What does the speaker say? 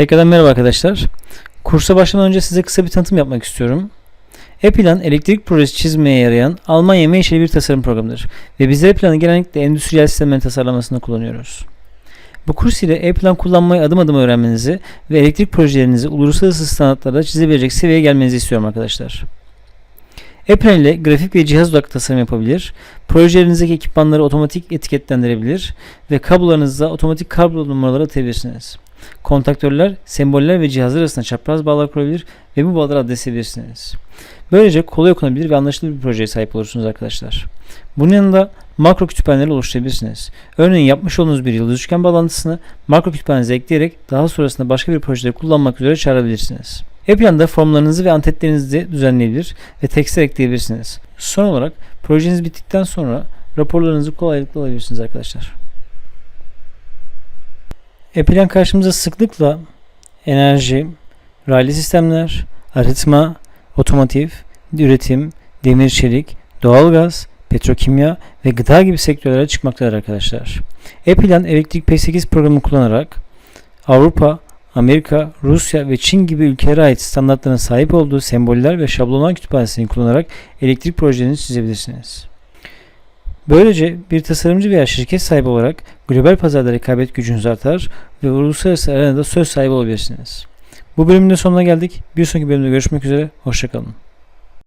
Tekrardan merhaba arkadaşlar. Kursa başlamadan önce size kısa bir tanıtım yapmak istiyorum. E-Plan elektrik projesi çizmeye yarayan Almanya menşeli bir tasarım programıdır ve biz E-Plan'ı genellikle endüstriyel sistemlerin tasarlamasında kullanıyoruz. Bu kurs ile E-Plan kullanmayı adım adım öğrenmenizi ve elektrik projelerinizi uluslararası standartlarda çizebilecek seviyeye gelmenizi istiyorum arkadaşlar. E-Plan ile grafik ve cihaz odaklı tasarım yapabilir, projelerinizdeki ekipmanları otomatik etiketlendirebilir ve kablolarınıza otomatik kablo numaraları atabilirsiniz. Kontaktörler, semboller ve cihazlar arasında çapraz bağlar kurabilir ve bu bağları adresleyebilirsiniz. Böylece kolay okunabilir ve anlaşılır bir projeye sahip olursunuz arkadaşlar. Bunun yanında makro kütüphaneleri oluşturabilirsiniz. Örneğin yapmış olduğunuz bir yıldız üçgen bağlantısını makro kütüphanenize ekleyerek daha sonrasında başka bir projede kullanmak üzere çağırabilirsiniz. E-Plan'da formlarınızı ve anketlerinizi düzenleyebilir ve tekstler ekleyebilirsiniz. Son olarak projeniz bittikten sonra raporlarınızı kolaylıkla alabilirsiniz arkadaşlar. E-Plan karşımıza sıklıkla enerji, raylı sistemler, arıtma, otomotiv, üretim, demir çelik, doğalgaz, petrokimya ve gıda gibi sektörlere çıkmaktadır arkadaşlar. E-Plan elektrik P8 programını kullanarak Avrupa, Amerika, Rusya ve Çin gibi ülkelere ait standartlarına sahip olduğu semboller ve şablonlar kütüphanesini kullanarak elektrik projelerinizi çizebilirsiniz. Böylece bir tasarımcı veya şirket sahibi olarak global pazarda rekabet gücünüz artar ve uluslararası arenada söz sahibi olabilirsiniz. Bu bölümün de sonuna geldik. Bir sonraki bölümde görüşmek üzere. Hoşçakalın.